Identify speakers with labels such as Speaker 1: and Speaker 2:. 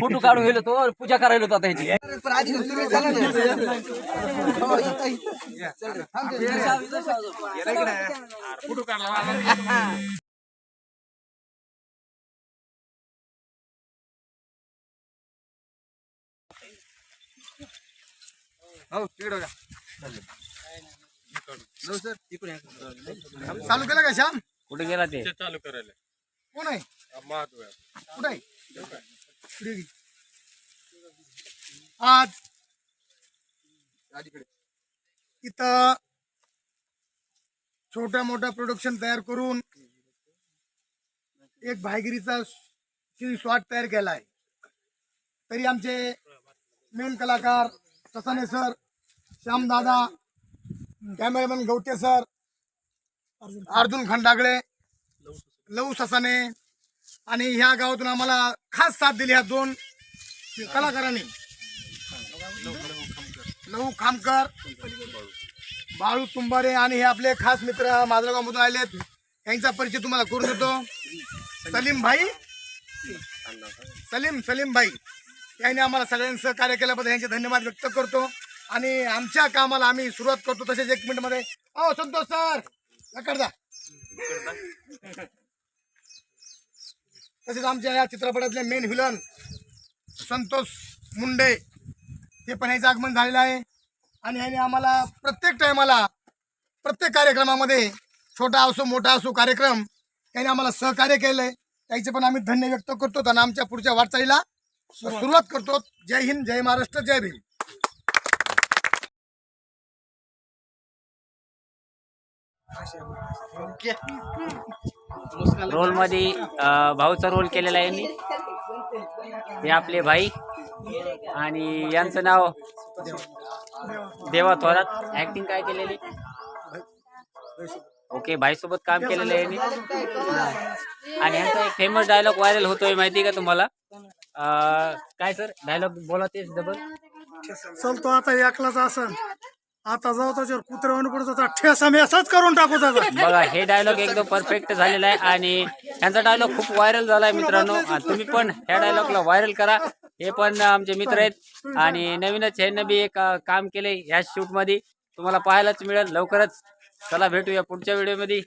Speaker 1: Photo काढून गेलो तो पूजा करायला होतो
Speaker 2: चालू केलं का श्याम?
Speaker 1: कुठे गेला ते?
Speaker 3: चालू करायला.
Speaker 2: कोण आहे?
Speaker 3: महत्त्व
Speaker 2: कुठे आहे. आज इथं छोट्या मोठ्या प्रोडक्शन तयार करून एक भाईगिरीचा स्वाट तयार केला आहे तरी आमचे मेन कलाकार Sasane sir Shyamdada cameraman Gavate sir Arjun Khandagale Lau Sasane आणि ह्या गावातून आम्हाला खास साथ दिली ह्या दोन कलाकारांनी. लहू खामकर बाळू तुंबारे आणि हे आपले खास मित्र माजलगावमधून आलेत. यांचा परिचय तुम्हाला करून देतो. सलीम भाई सलीम सलीम भाई. यांनी आम्हाला सगळ्यांचं सहकार्य केल्याबद्दल यांचे धन्यवाद व्यक्त करतो. आणि आमच्या कामाला आम्ही सुरुवात करतो तसेच एक मिनिटमध्ये. हो, संतोष सर लकडदा तसेच आमच्या या चित्रपटातले मेन व्हिलन संतोष मुंडे हे पण याचं आगमन झालेलं आहे. आणि ह्याने आम्हाला प्रत्येक टायमाला प्रत्येक कार्यक्रमामध्ये छोटा असो मोठा असो कार्यक्रम याने आम्हाला सहकार्य केलंय. त्याचे पण आम्ही धन्य व्यक्त करतो. आणि आमच्या पुढच्या वाटचालीला सुरुवात. करतो. जय हिंद जय महाराष्ट्र जय भीम.
Speaker 1: रोलमध्ये भाऊचा रोल केलेला आहे यांनी हे आपले भाई. आणि यांचं नाव देवा थोरात. ऍक्टिंग काय केलेली? ओके भाई सोबत काम केलेलं आहे यांनी आणि यांचा एक फेमस डायलॉग व्हायरल होतोय माहिती का तुम्हाला? काय सर? डायलॉग बोला तेच डबल
Speaker 2: चलतो आता एकलाच असन. आता जाऊ त्याच्यावर कुत्र्यावर पडतो ठेस आम्ही असाच करून टाकू त्याचा.
Speaker 1: बघा हे डायलॉग एकदम परफेक्ट झालेला आहे आणि यांचा डायलॉग खूप व्हायरल झालाय मित्रांनो. आणि तुम्ही पण ह्या डायलॉगला व्हायरल करा. हे पण आमचे मित्र आहेत. आणि नवीनच ह्यांना बी एक अं, काम केले ह्या शूटमध्ये. तुम्हाला पाहायलाच मिळेल. लवकरच चला भेटूया पुढच्या व्हिडिओमध्ये.